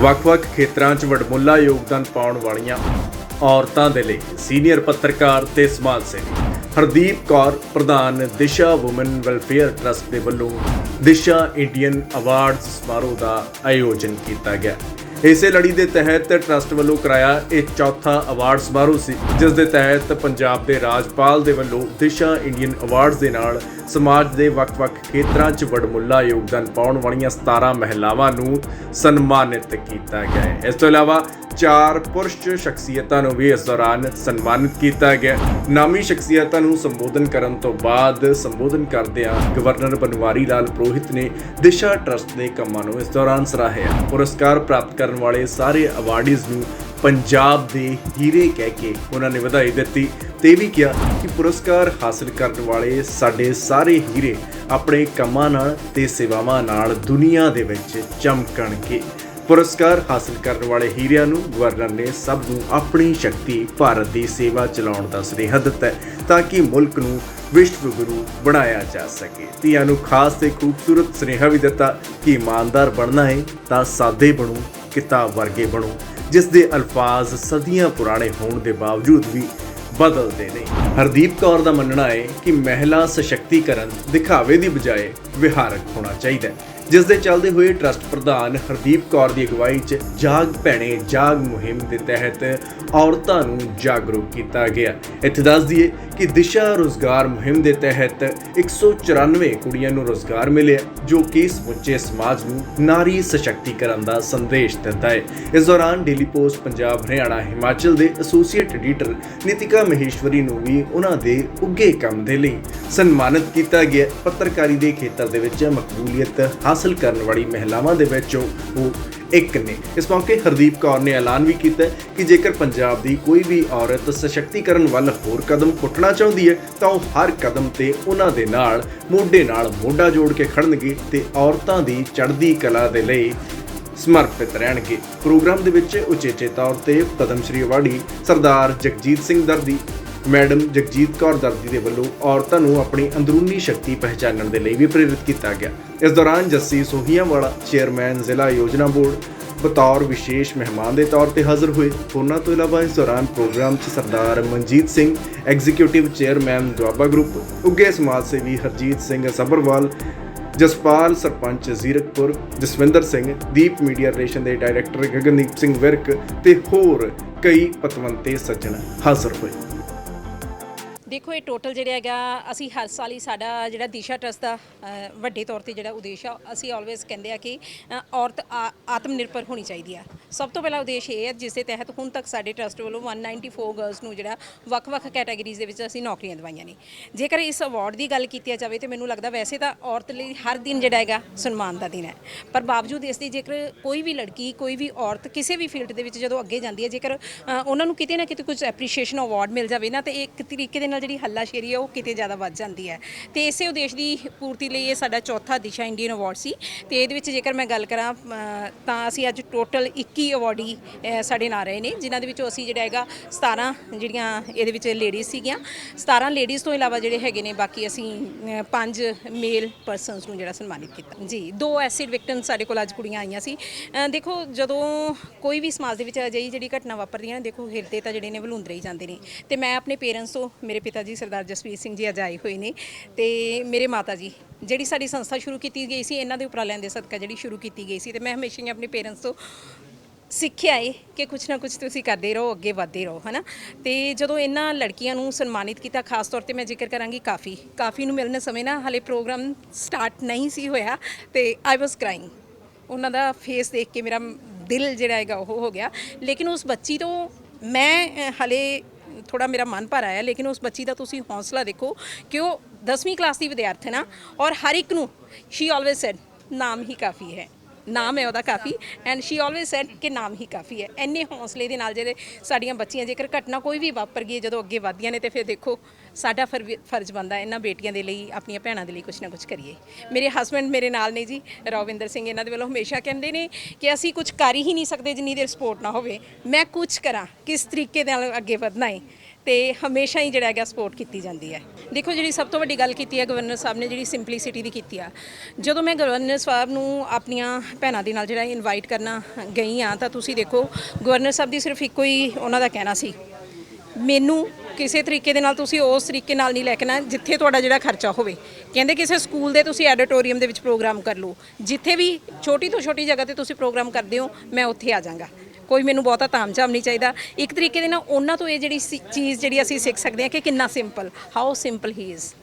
ਵੱਖ-ਵੱਖ ਖੇਤਰਾਂ 'ਚ ਵਡਮੁੱਲਾ ਯੋਗਦਾਨ ਪਾਉਣ ਵਾਲੀਆਂ ਔਰਤਾਂ ਦੇ ਲਈ ਸੀਨੀਅਰ ਪੱਤਰਕਾਰ ਤੇ ਸਮਾਜ ਸੇਵੀ ਹਰਦੀਪ ਕੌਰ, ਪ੍ਰਧਾਨ ਦਿਸ਼ਾ ਔਮਨ ਵੈਲਫੇਅਰ ਟਰਸਟ ਦੇ ਵੱਲੋਂ ਦਿਸ਼ਾ ਇੰਡੀਅਨ ਅਵਾਰਡਸ ਸਮਾਰੋਹ ਦਾ ਆਯੋਜਨ ਕੀਤਾ ਗਿਆ। ਇਸੇ ਲੜੀ ਦੇ ਤਹਿਤ ਟਰਸਟ ਵੱਲੋਂ ਕਰਾਇਆ ਇਹ ਚੌਥਾ ਅਵਾਰਡ ਸਮਾਰੋਹ ਸੀ, ਜਿਸ ਦੇ ਤਹਿਤ ਪੰਜਾਬ ਦੇ ਰਾਜਪਾਲ ਦੇ ਵੱਲੋਂ ਦਿਸ਼ਾ ਇੰਡੀਅਨ ਅਵਾਰਡਸ ਦੇ ਨਾਲ ਸਮਾਜ ਦੇ ਵੱਖ-ਵੱਖ ਖੇਤਰਾਂ 'ਚ ਵਡਮੁੱਲਾ ਯੋਗਦਾਨ ਪਾਉਣ ਵਾਲੀਆਂ 17 ਮਹਿਲਾਵਾਂ ਨੂੰ ਸਨਮਾਨਿਤ ਕੀਤਾ ਗਿਆ ਹੈ। ਇਸ ਤੋਂ ਇਲਾਵਾ ਚਾਰ ਪੁਰਸ਼ ਸ਼ਖਸੀਅਤਾਂ ਨੂੰ ਵੀ ਇਸ ਦੌਰਾਨ ਸਨਮਾਨਿਤ ਕੀਤਾ ਗਿਆ ਨਾਮੀ ਸ਼ਖਸੀਅਤਾਂ ਨੂੰ ਸੰਬੋਧਨ ਕਰਨ ਤੋਂ ਬਾਅਦ ਸੰਬੋਧਨ ਕਰਦਿਆਂ ਗਵਰਨਰ ਬਨਵਾਰੀ ਲਾਲ ਪ੍ਰੋਹਿਤ ਨੇ ਦਿਸ਼ਾ ਟਰਸਟ ਦੇ ਕੰਮਾਂ ਨੂੰ ਇਸ ਦੌਰਾਨ ਸਰਾਹਿਆ। ਪੁਰਸਕਾਰ ਪ੍ਰਾਪਤ ਕਰਨ ਵਾਲੇ ਸਾਰੇ ਅਵਾਰਡੀਜ਼ ਨੂੰ ਪੰਜਾਬ ਦੇ ਹੀਰੇ ਕਹਿ ਕੇ ਉਹਨਾਂ ਨੇ ਵਧਾਈ ਦਿੱਤੀ ਤੇ ਇਹ ਵੀ ਕਿਹਾ ਕਿ ਪੁਰਸਕਾਰ ਹਾਸਲ ਕਰਨ ਵਾਲੇ ਸਾਡੇ ਸਾਰੇ ਹੀਰੇ ਆਪਣੇ ਕੰਮਾਂ ਨਾਲ ਤੇ ਸੇਵਾਵਾਂ ਨਾਲ ਦੁਨੀਆ ਦੇ ਵਿੱਚ ਚਮਕਣਗੇ ਪੁਰਸਕਾਰ ਹਾਸਲ ਕਰਨ ਵਾਲੇ ਹੀਰਿਆਂ ਨੂੰ ਗਵਰਨਰ ਨੇ ਸਭ ਨੂੰ ਆਪਣੀ ਸ਼ਕਤੀ, ਭਾਰਤ ਦੀ ਸੇਵਾ ਚਲਾਉਣ ਦਾ ਸੁਨੇਹਾ ਦਿੱਤਾ ਤਾਂ ਕਿ ਮੁਲਕ ਨੂੰ ਵਿਸ਼ਵ ਗੁਰੂ ਬਣਾਇਆ ਜਾ ਸਕੇ। ਧੀਆਂ ਨੂੰ ਖਾਸ ਤੇ ਖੂਬਸੂਰਤ ਸੁਨੇਹਾ ਵੀ ਦਿੱਤਾ ਕਿ ਇਮਾਨਦਾਰ ਬਣਨਾ ਹੈ ਤਾਂ ਸਾਦੇ ਬਣੋ, ਕਿਤਾਬ ਵਰਗੇ ਬਣੋ। ਜਿਸ ਦੇ ਅਲਫਾਜ਼ ਸਦੀਆਂ ਪੁਰਾਣੇ ਹੋਣ ਦੇ ਬਾਵਜੂਦ ਵੀ ਬਦਲਦੇ ਨੇ। ਹਰਦੀਪ ਕੌਰ ਦਾ ਮੰਨਣਾ ਹੈ ਕਿ ਮਹਿਲਾ ਸਸ਼ਕਤੀਕਰਨ ਦਿਖਾਵੇ ਦੀ ਬਜਾਏ ਵਿਹਾਰਕ ਹੋਣਾ ਚਾਹੀਦਾ ਹੈ। ਜਿਸ ਦੇ ਚੱਲਦੇ ਹੋਏ ਟਰਸਟ ਪ੍ਰਧਾਨ ਹਰਦੀਪ ਕੌਰ ਦੀ ਅਗਵਾਈ 'ਚ ਜਾਗ ਭੈਣੇ, ਜਾਗ ਮੁਹਿੰਮ ਦੇ ਤਹਿਤ ਔਰਤਾਂ ਨੂੰ ਜਾਗਰੂਕ ਕੀਤਾ ਗਿਆ। ਇੱਥੇ ਦੱਸ ਦਈਏ ਕਿ ਦਿਸ਼ਾ ਰੋਜ਼ਗਾਰ ਮੁਹਿੰਮ ਦੇ ਤਹਿਤ 194 ਕੁੜੀਆਂ ਨੂੰ ਰੋਜ਼ਗਾਰ ਮਿਲਿਆ, ਜੋ ਕਿ ਸਮੁੱਚੇ ਸਮਾਜ ਨੂੰ ਨਾਰੀ ਸਸ਼ਕਤੀਕਰਨ ਦਾ ਸੰਦੇਸ਼ ਦਿੰਦਾ ਹੈ। ਇਸ ਦੌਰਾਨ ਡੇਲੀ ਪੋਸਟ ਪੰਜਾਬ, ਹਰਿਆਣਾ, ਹਿਮਾਚਲ ਦੇ ਐਸੋਸੀਏਟ ਐਡੀਟਰ ਨਿਤਿਕਾ ਮਹੇਸ਼ਵਰੀ ਨੂੰ ਵੀ ਉਹਨਾਂ ਦੇ ਉੱਗੇ ਕੰਮ ਦੇ ਲਈ ਸਨਮਾਨਿਤ ਕੀਤਾ ਗਿਆ। ਪੱਤਰਕਾਰੀ ਦੇ ਖੇਤਰ ਦੇ ਵਿੱਚ ਮਕਬੂਲੀਅਤ ਹਾਸਲ ਕਰਨ ਵਾਲੀ ਮਹਿਲਾਵਾਂ ਦੇ ਵਿੱਚੋਂ ਉਹ ਇੱਕ ਨੇ। ਇਸ ਮੌਕੇ ਹਰਦੀਪ ਕੌਰ ਨੇ ਐਲਾਨ ਵੀ ਕੀਤਾ ਕਿ ਜੇਕਰ ਪੰਜਾਬ ਦੀ ਕੋਈ ਵੀ ਔਰਤ ਸਸ਼ਕਤੀਕਰਨ ਵੱਲ ਹੋਰ ਕਦਮ ਪੁੱਟਣਾ ਚਾਹੁੰਦੀ ਹੈ, ਤਾਂ ਉਹ ਹਰ ਕਦਮ ਤੇ ਉਹਨਾਂ ਦੇ ਨਾਲ, ਮੋਢੇ ਨਾਲ ਮੋਢਾ ਜੋੜ ਕੇ ਖੜਨਗੇ ਤੇ ਔਰਤਾਂ ਦੀ ਚੜ੍ਹਦੀ ਕਲਾ ਦੇ ਲਈ ਸਮਰਪਿਤ ਰਹਿਣਗੇ। ਪ੍ਰੋਗਰਾਮ ਦੇ ਵਿੱਚ ਉਚੇਚੇ ਤੌਰ ਤੇ ਪਦਮ ਸ਼੍ਰੀ ਅਵਾਰਡੀ ਸਰਦਾਰ ਜਗਜੀਤ ਸਿੰਘ ਦਰਦੀ ਮੈਡਮ ਜਗਜੀਤ ਕੌਰ ਦਰਦੀ ਦੇ ਵੱਲੋਂ ਔਰਤਾਂ ਨੂੰ ਆਪਣੀ ਅੰਦਰੂਨੀ ਸ਼ਕਤੀ ਪਹਿਚਾਨਣ ਦੇ ਲਈ ਵੀ ਪ੍ਰੇਰਿਤ ਕੀਤਾ ਗਿਆ। ਇਸ ਦੌਰਾਨ ਜੱਸੀ ਸੋਹੀਆਂਵਾਲਾ, ਚੇਅਰਮੈਨ, ਜ਼ਿਲ੍ਹਾ ਯੋਜਨਾ ਬੋਰਡ, ਬਤੌਰ ਵਿਸ਼ੇਸ਼ ਮਹਿਮਾਨ ਦੇ ਤੌਰ ਤੇ ਹਾਜ਼ਰ ਹੋਏ। ਉਹਨਾਂ ਤੋਂ ਇਲਾਵਾ ਇਸ ਦੌਰਾਨ ਪ੍ਰੋਗਰਾਮ 'ਚ Sardar Manjit Singh, executive chairman Doaba group ਉੱਗੇ ਸਮਾਜ ਸੇਵੀ ਹਰਜੀਤ ਸਿੰਘ ਸਬਰਵਾਲ ਜਸਪਾਲ ਸਰਪੰਚ ਜ਼ੀਰਕਪੁਰ, ਜਸਵਿੰਦਰ ਸਿੰਘ, ਦੀਪ ਮੀਡੀਆ ਰਿਲੇਸ਼ਨ ਦੇ ਡਾਇਰੈਕਟਰ ਗਗਨਦੀਪ ਸਿੰਘ ਵਿਰਕ ਤੇ ਹੋਰ ਕਈ ਪਤਵੰਤੇ ਸੱਜਣ ਹਾਜ਼ਰ ਹੋਏ। ਦੇਖੋ ਇਹ ਟੋਟਲ ਜਿਹੜਾ ਹੈਗਾ ਅਸੀਂ ਹਰ ਸਾਲ ਹੀ ਸਾਡਾ ਜਿਹੜਾ ਦਿਸ਼ਾ ਟਰਸਟ ਦਾ ਅ, ਵੱਡੇ ਤੌਰ ਤੇ ਜਿਹੜਾ ਉਦੇਸ਼ ਆ ਅਸੀਂ ਆਲਵੇਜ਼ ਕਹਿੰਦੇ ਆ ਕਿ ਅ, ਔਰਤ ਆ- ਆਤਮ ਨਿਰਭਰ ਹੋਣੀ ਚਾਹੀਦੀ ਆ। ਸਭ ਤੋਂ ਪਹਿਲਾ ਉਦੇਸ਼ ਇਹ ਹੈ ਜਿਸ ਦੇ ਤਹਿਤ ਹੁਣ ਤੱਕ ਸਾਡੇ ਟਰਸਟ ਵੱਲੋਂ 194 ਗਰਲਸ ਨੂੰ ਜਿਹੜਾ ਵੱਖ-ਵੱਖ ਕੈਟਾਗਰੀਜ਼ ਦੇ ਵਿੱਚ ਅਸੀਂ ਨੌਕਰੀਆਂ ਦਵਾਈਆਂ ਨੇ। ਜੇਕਰ ਇਸ ਅਵਾਰਡ ਦੀ ਗੱਲ ਕੀਤੀ ਜਾਵੇ ਤੇ ਮੈਨੂੰ ਲੱਗਦਾ ਵੈਸੇ ਤਾਂ ਔਰਤ ਲਈ ਹਰ ਦਿਨ ਜਿਹੜਾ ਹੈਗਾ ਸਨਮਾਨ ਦਾ ਦਿਨ ਹੈ। ਪਰ ਬਾਵਜੂਦ ਇਸ ਦੀ ਜੇਕਰ ਕੋਈ ਵੀ ਲੜਕੀ, ਕੋਈ ਵੀ ਔਰਤ ਕਿਸੇ ਵੀ ਫੀਲਡ ਦੇ ਵਿੱਚ ਜਦੋਂ ਅੱਗੇ ਜਾਂਦੀ ਹੈ, ਜੇਕਰ ਉਹਨਾਂ ਨੂੰ ਕਿਤੇ ਨਾ ਕਿਤੇ ਕੁਝ ਐਪਰੀਸ਼ੀਏਸ਼ਨ ਅਵਾਰਡ ਮਿਲ ਜਾਵੇ ਨਾ, ਤੇ ਇੱਕ ਤਰੀਕੇ ਦੇ ਨਾਲ ਜਿਹੜੀ ਹੱਲਾਸ਼ੇਰੀ ਹੈ, ਉਹ ਕਿਤੇ ਜ਼ਿਆਦਾ ਵੱਧ ਜਾਂਦੀ ਹੈ। ਤੇ ਇਸੇ ਉਦੇਸ਼ ਦੀ ਪੂਰਤੀ ਲਈ ਇਹ ਸਾਡਾ ਚੌਥਾ ਦਿਸ਼ਾ ਇੰਡੀਅਨ ਅਵਾਰਡ ਸੀ। ਤੇ ਇਹਦੇ ਵਿੱਚ ਜੇਕਰ ਮੈਂ ਗੱਲ ਕਰਾਂ ਤਾਂ ਅਸੀਂ ਅੱਜ ਟੋਟਲ 21 ਕੀ ਅਵਾਰਡੀ ਸਾਡੇ ਨਾਲ ਰਹੇ ਨੇ, ਜਿਨ੍ਹਾਂ ਦੇ ਵਿੱਚੋਂ ਅਸੀਂ ਜਿਹੜਾ ਹੈਗਾ 17 ਜਿਹੜੀਆਂ ਇਹਦੇ ਵਿੱਚ ਲੇਡੀਜ਼ ਸੀਗੀਆਂ। 17 ਲੇਡੀਜ਼ ਤੋਂ ਇਲਾਵਾ ਜਿਹੜੇ ਹੈਗੇ ਨੇ, ਬਾਕੀ ਅਸੀਂ ਪੰਜ ਮੇਲ ਪਰਸਨਸ ਨੂੰ ਜਿਹੜਾ ਸਨਮਾਨਿਤ ਕੀਤਾ। ਜੀ, ਦੋ ਐਸਿਡ ਵਿਕਟਮ ਸਾਡੇ ਕੋਲ ਅੱਜ ਕੁੜੀਆਂ ਆਈਆਂ ਸੀ। ਦੇਖੋ, ਜਦੋਂ ਕੋਈ ਵੀ ਸਮਾਜ ਦੇ ਵਿੱਚ ਅਜਿਹੀ ਜਿਹੜੀ ਘਟਨਾ ਵਾਪਰਦੀ ਹੈ ਨਾ, ਦੇਖੋ, ਹਿਰਦੇ ਤਾਂ ਜਿਹੜੇ ਨੇ ਵਲੂੰਦਰੇ ਹੀ ਜਾਂਦੇ ਨੇ। ਤੇ ਮੈਂ ਆਪਣੇ ਪੇਰੈਂਟਸ ਤੋਂ, ਮੇਰੇ ਪਿਤਾ ਜੀ ਸਰਦਾਰ ਜਸਵੀਰ ਸਿੰਘ ਜੀ ਅੱਜ ਆਏ ਹੋਏ ਨੇ ਤੇ ਮੇਰੇ ਮਾਤਾ ਜੀ, ਜਿਹੜੀ ਸਾਡੀ ਸੰਸਥਾ ਸ਼ੁਰੂ ਕੀਤੀ ਗਈ ਸੀ, ਇਹਨਾਂ ਦੇ ਉਪਰਾਲਿਆਂ ਦੇ ਸਦਕਾ ਜਿਹੜੀ ਸ਼ੁਰੂ ਕੀਤੀ ਗਈ ਸੀ, ਤੇ ਮੈਂ ਹਮੇਸ਼ਾ ਹੀ ਆਪਣੇ ਪੇਰੈਂਟਸ ਤੋਂ ਸਿੱਖਿਆ ਏ ਕਿ ਕੁਛ ਨਾ ਕੁਛ ਤੁਸੀਂ ਕਰਦੇ ਰਹੋ ਅੱਗੇ ਵਧਦੇ ਰਹੋ ਹਨਾ? ਤੇ ਜਦੋਂ ਇਹਨਾਂ ਲੜਕੀਆਂ ਨੂੰ ਸਨਮਾਨਿਤ ਕੀਤਾ ਖਾਸ ਤੌਰ ਤੇ ਮੈਂ ਜ਼ਿਕਰ ਕਰਾਂਗੀ ਕਾਫੀ ਕਾਫੀ ਨੂੰ ਮਿਲਣ ਸਮੇਂ ਨਾ ਹਲੇ ਪ੍ਰੋਗਰਾਮ ਸਟਾਰਟ ਨਹੀਂ ਸੀ ਹੋਇਆ ਤੇ ਆਈ ਵਾਸ ਕ੍ਰਾਈਂਗ ਉਹਨਾਂ ਦਾ ਫੇਸ ਦੇਖ ਕੇ ਮੇਰਾ ਦਿਲ ਜਿਹੜਾ ਹੈਗਾ ਉਹ ਹੋ ਗਿਆ। ਲੇਕਿਨ ਉਸ ਬੱਚੀ ਤੋਂ ਮੈਂ ਅ, ਹਲੇ ਥੋੜਾ ਮੇਰਾ ਮਨ ਭਰ ਆਇਆ ਲੇਕਿਨ ਉਸ ਬੱਚੀ ਦਾ ਤੁਸੀਂ ਹੌਸਲਾ ਦੇਖੋ ਕਿ ਉਹ 10ਵੀਂ ਕਲਾਸ ਦੀ ਵਿਦਿਆਰਥਣ ਆ ਔਰ ਹਰ ਇੱਕ ਨੂੰ ਸ਼ੀ ਆਲਵੇਸ ਸੈਡ ਨਾਮ ਹੀ ਕਾਫੀ ਹੈ। ਨਾਮ ਹੈ ਉਹਦਾ Coffee and she always said ਕਿ ਨਾਮ ਹੀ ਕਾਫੀ ਹੈ। ਇੰਨੇ ਹੌਸਲੇ ਦੇ ਨਾਲ ਜਿਹੜੇ ਸਾਡੀਆਂ ਬੱਚੀਆਂ, ਜੇਕਰ ਘਟਨਾ ਕੋਈ ਵੀ ਵਾਪਰ ਗਈ ਜਦੋਂ ਅੱਗੇ ਵਧਦੀਆਂ ਨੇ, ਤੇ ਫਿਰ ਦੇਖੋ ਸਾਡਾ ਫਰਵ- ਫਰਜ਼ ਬਣਦਾ ਇਹਨਾਂ ਬੇਟੀਆਂ ਦੇ ਲਈ, ਆਪਣੀਆਂ ਭੈਣਾਂ ਦੇ ਲਈ ਕੁਝ ਨਾ ਕੁਝ ਕਰੀਏ। ਮੇਰੇ ਹਸਬੰਡ ਮੇਰੇ ਨਾਲ ਨੇ ਜੀ, ਰਵਿੰਦਰ ਸਿੰਘ, ਇਹਨਾਂ ਦੇ ਵੱਲੋਂ ਹਮੇਸ਼ਾ ਕਹਿੰਦੇ ਨੇ ਕਿ ਅਸੀਂ ਕੁਝ ਕਰ ਹੀ ਨਹੀਂ ਸਕਦੇ, ਜਿੰਨੀ ਦੇਰ ਸਪੋਰਟ ਨਾ ਹੋਵੇ। ਮੈਂ ਕੁਝ ਕਰਾਂ, ਕਿਸ ਤਰੀਕੇ ਦੇ ਨਾਲ ਅੱਗੇ ਵਧਣਾ ਹੈ। ਤੇ ਹਮੇਸ਼ਾ ਹੀ ਜਿਹੜਾ ਹੈਗਾ ਸਪੋਰਟ ਕੀਤੀ ਜਾਂਦੀ ਹੈ। ਦੇਖੋ ਜਿਹੜੀ ਸਭ ਤੋਂ ਵੱਡੀ ਗੱਲ ਕੀਤੀ ਹੈ, ਗਵਰਨਰ ਸਾਹਿਬ ਨੇ ਜਿਹੜੀ ਸਿੰਪਲੀਸਿਟੀ ਦੀ ਕੀਤੀ ਆ। ਜਦੋਂ ਮੈਂ ਗਵਰਨਰ ਸਾਹਿਬ ਨੂੰ ਆਪਣੀਆਂ ਭੈਣਾਂ ਦੇ ਨਾਲ ਜਿਹੜਾ ਇਨਵਾਈਟ ਕਰਨਾ ਗਈ ਆ, ਤਾਂ ਤੁਸੀਂ ਦੇਖੋ, ਗਵਰਨਰ ਸਾਹਿਬ ਦੀ ਸਿਰਫ ਇੱਕੋ ਹੀ ਉਹਨਾਂ ਦਾ ਕਹਿਣਾ ਸੀ। ਮੈਨੂੰ ਕਿਸੇ ਤਰੀਕੇ ਦੇ ਨਾਲ ਤੁਸੀਂ ਉਸ ਤਰੀਕੇ ਨਾਲ ਨਹੀਂ ਲੈ ਕੇ ਨਾ ਜਿੱਥੇ ਤੁਹਾਡਾ ਜਿਹੜਾ ਖਰਚਾ ਹੋਵੇ। ਕਹਿੰਦੇ ਕਿਸੇ ਸਕੂਲ ਦੇ ਤੁਸੀਂ ਐਡੀਟੋਰੀਅਮ ਦੇ ਵਿੱਚ ਪ੍ਰੋਗਰਾਮ ਕਰ ਲਓ। ਜਿੱਥੇ ਵੀ ਛੋਟੀ ਤੋਂ ਛੋਟੀ ਜਗ੍ਹਾ ਤੇ ਤੁਸੀਂ ਪ੍ਰੋਗਰਾਮ ਕਰਦੇ ਹੋ, ਮੈਂ ਉੱਥੇ ਆ ਜਾਵਾਂਗਾ। ਕੋਈ ਮੈਨੂੰ ਬਹੁਤਾ ਤਾਮਝਾਮ ਨਹੀਂ ਚਾਹੀਦਾ। ਇੱਕ ਤਰੀਕੇ ਦੇ ਨਾਲ ਉਹਨਾਂ ਤੋਂ ਇਹ ਜਿਹੜੀ ਸੀ- ਚੀਜ਼ ਜਿਹੜੀ ਅਸੀਂ ਸਿੱਖ ਸਕਦੇ ਹਾਂ ਕਿ ਕਿੰਨਾ ਸਿੰਪਲ ਹਾਊ ਸਿੰਪਲ ਹੀ ਇਜ਼